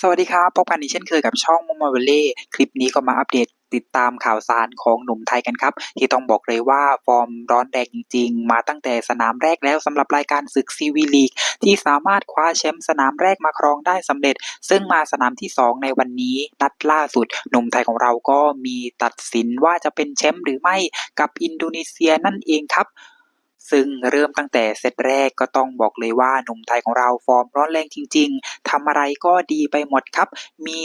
สวัสดีครับพบกันอีกเช่นเคยกับช่องมอมเวเล่คลิปนี้ก็มาอัปเดตติดตามข่าวสารของหนุ่มไทยกันครับ ที่ต้องบอกเลยว่าฟอร์มร้อนแรงจริง ๆ มาตั้งแต่สนามแรกแล้วสำหรับรายการศึกซีวีลีก ที่สามารถคว้าแชมป์สนามแรกมาครองได้สำเร็จ ซึ่งมาสนามที่ 2 ในวันนี้ นัดล่าสุด หนุ่มไทยของเราก็มีตัดสินว่าจะเป็นแชมป์หรือไม่กับอินโดนีเซียนั่นเองครับ ซึ่งเริ่มตั้งแต่เซตแรกก็ต้องบอกเลยว่าหนุ่มไทยของเราฟอร์มร้อนแรงจริง ๆทำอะไรก็ดีไปหมดครับ มี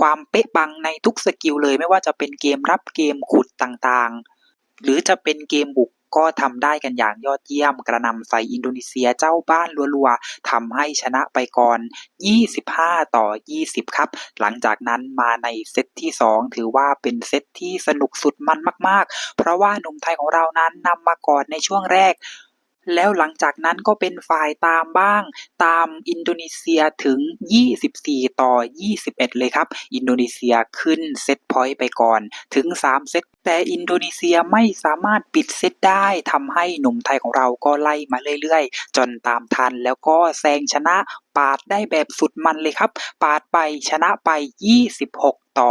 ความเป๊ะปังในทุกสกิลเลย ไม่ว่าจะเป็นเกมรับเกมขุดต่างๆ หรือจะเป็นเกมบุก ก็ทำได้กันอย่างยอดเยี่ยมกระนำใส่อินโดนีเซียเจ้าบ้านรัวๆทำให้ชนะไปก่อน 25 ต่อ 20 ครับ หลังจากนั้นมาในเซตที่ 2 ถือว่าเป็นเซตที่สนุกสุดมันมาก ๆ เพราะว่าหนุ่มไทยของเรานั้นนำมาก่อนในช่วงแรก แล้วหลังจากนั้นก็เป็นฝ่ายตามบ้าง ตามอินโดนีเซียถึง 24 ต่อ 21 เลยครับ อินโดนีเซียขึ้นเซตพอยต์ไปก่อนถึง 3 เซตแต่อินโดนีเซียไม่สามารถปิดเซตได้ทำให้หนุ่มไทยของเราก็ไล่มาเรื่อยๆ จนตามทันแล้วก็แซงชนะปาดได้แบบสุดมันเลยครับ ปาดไปชนะไป 26 ต่อ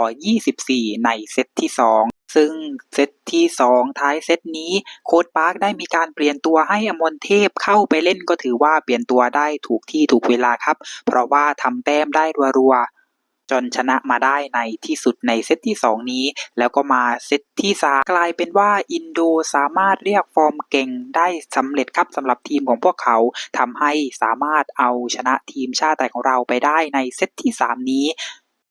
24 ในเซตที่ 2 ซึ่งเซตที่ 2 ท้ายเซตนี้โค้ดปาร์คได้มีการเปลี่ยนตัวให้อมนเทพเข้าไปเล่นก็ถือว่าเปลี่ยนตัวได้ถูกที่ถูกเวลาครับ เพราะว่าทำแต้มได้รัวๆจนชนะมาได้ในที่สุดในเซตที่ 2 นี้ แล้วก็มาเซตที่3กลายเป็นว่าอินโดสามารถเรียกฟอร์มเก่งได้สำเร็จครับสำหรับทีมของพวกเขาทำให้สามารถเอาชนะทีมชาติไทยของเราไปได้ในเซตที่ 3 นี้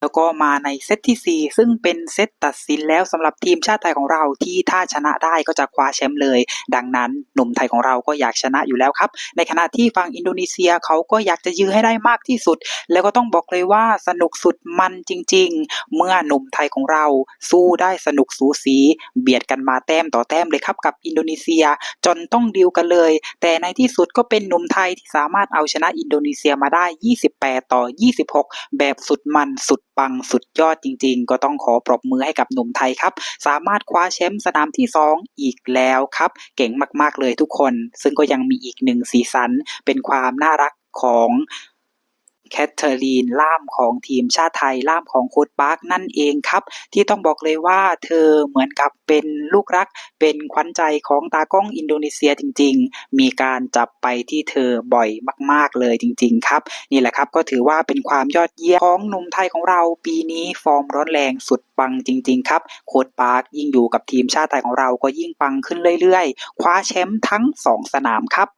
แล้วก็มาในเซตที่ 4 ซึ่งเป็นเซตตัดสินแล้วสำหรับทีมชาติไทยของเราที่ถ้าชนะได้ก็จะคว้าแชมป์เลย ดังนั้นหนุ่มไทยของเราก็อยากชนะอยู่แล้วครับ ในขณะที่ฝั่งอินโดนีเซียเขาก็อยากจะยื้อให้ได้มากที่สุด แล้วก็ต้องบอกเลยว่าสนุกสุดมันจริง ๆ เมื่อหนุ่มไทยของเราสู้ได้สนุกสูสี เบียดกันมาแต้มต่อแต้มเลยครับกับอินโดนีเซียจนต้องดิวกันเลย แต่ในที่สุดก็เป็นหนุ่มไทยที่สามารถเอาชนะอินโดนีเซียมาได้ 28 ต่อ 26 แบบสุดมันสุดปังสุดยอดจริง ๆ ก็ต้องขอปรบมือให้กับหนุ่มไทยครับ สามารถคว้าแชมป์สนามที่ 2 อีกแล้วครับ เก่งมากๆเลยทุกคน ซึ่งก็ยังมีอีกหนึ่งสีสันเป็นความน่ารักของ แคทเธอรีนล่ามของทีมชาติไทยล่ามของโค้ดปาร์คนั่นเองครับ ที่ต้องบอกเลยว่าเธอเหมือนกับเป็นลูกรัก เป็นขวัญใจของตากล้องอินโดนีเซียจริง ๆ มีการจับไปที่เธอบ่อยมาก ๆ เลยจริง ๆ ครับ นี่แหละครับก็ถือว่าเป็นความยอดเยี่ยมของหนุ่มไทยของเราปีนี้ฟอร์มร้อนแรงสุดปังจริง ๆ ครับ โค้ดปาร์คยิ่งอยู่กับทีมชาติไทยของเราก็ยิ่งปังขึ้นเรื่อยๆ คว้าแชมป์ทั้ง 2 สนามครับ